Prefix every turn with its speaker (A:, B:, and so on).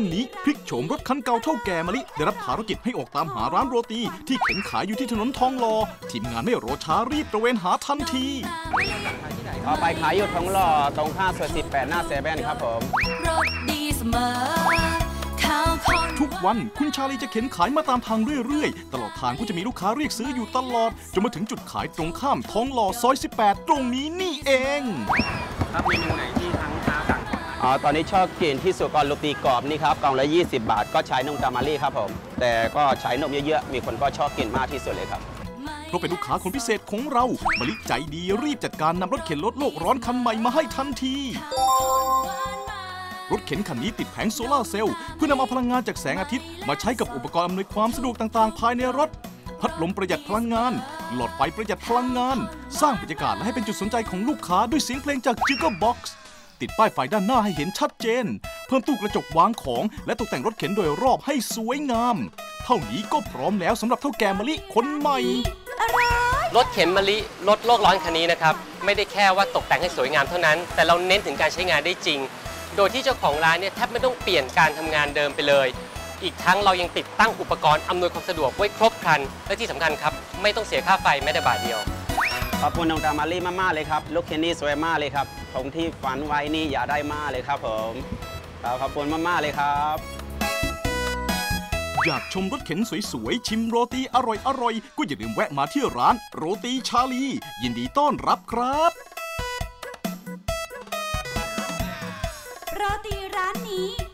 A: วันนี้พลิกโฉมรถคันเก่าเท่าแก่มะลิ ได้รับภารกิจให้ออกตามหาร้านโรตี ที่เข็นขายอยู่ที่ถนนทองหล่อทีมงานไม่รอช้ารีบตระเวนหาทันที
B: ต่อไปขายอยู่ทองหล่อตรงข้ามซอย18หน้าเซเว่นครับผม
C: รสดีเสมอข้าวของ
A: ทุกวันคุณชาลีจะเข็นขายมาตามทางเรื่อยๆ ตลอดทางก็จะมีลูกค้าเรียกซื้ออยู่ตลอด จนมาถึงจุดขายตรงข้ามทองหล่อซอย 18 ตรงนี้นี่เอง
D: ครับเมนูไหนที่ทั้งค้าสั่ง
B: อ๋อ ตอนนี้ชอบกินที่สุดก็โรตีกรอบนี่ครับกล่องละ 20 บาท ก็ใช้นมตามารีครับผม แต่ก็ใช้นมเยอะๆ มีคนก็ชอบกินมากที่สุดเลยครับ
A: เพราะเป็นลูกค้าคนพิเศษของเรามะลิใจดีรีบจัดการนำรถเข็นลดโลกร้อนคันใหม่มาให้ทันที รถเข็นคันนี้ติดแผงโซลาร์เซลล์เพื่อนำเอาพลังงานจากแสงอาทิตย์มาใช้กับอุปกรณ์อำนวยความสะดวกต่างๆ ภายในรถ พัดลมประหยัดพลังงาน หลอดไฟประหยัดพลังงาน สร้างบรรยากาศและให้เป็นจุดสนใจของลูกค้าด้วยเสียงเพลงจาก j i g g e r Box ติดป้ายไฟด้านหน้าให้เห็นชัดเจน เพิ่มตู้กระจกวางของ และตกแต่งรถเข็นโดยรอบให้สวยงาม เท่านี้ก็พร้อมแล้วสำหรับเท่าแก่มะลิคนใหม่
E: รถเข็นมะลิลดโลกร้อนคันนี้นะครับ ไม่ได้แค่ว่าตกแต่งให้สวยงามเท่านั้น แต่เราเน้นถึงการใช้งานได้จริง โดยที่เจ้าของร้านเนี่ยแทบไม่ต้องเปลี่ยนการทำงานเดิมไปเลย อีกทั้งเรายังติดตั้งอุปกรณ์อำนวยความสะดวกไว้ครบครัน และที่สำคัญครับไม่ต้องเสียค่าไฟแม้แต่บาทเดียว
B: ขอบคุณนมตามารีมากๆเลยครับลูกเคนนี่สวยมากเลยครับผมที่ฝันไว้นี่อย่าได้มากเลยครับผมครับขอบคุณมากๆเลยครับ
A: อยากชมรถเข็นสวยๆ ชิมโรตีอร่อยๆ ก็อย่าลืมแวะมาที่ร้านโรตีชาลี ยินดีต้อนรับครับ
C: โรตีร้านนี้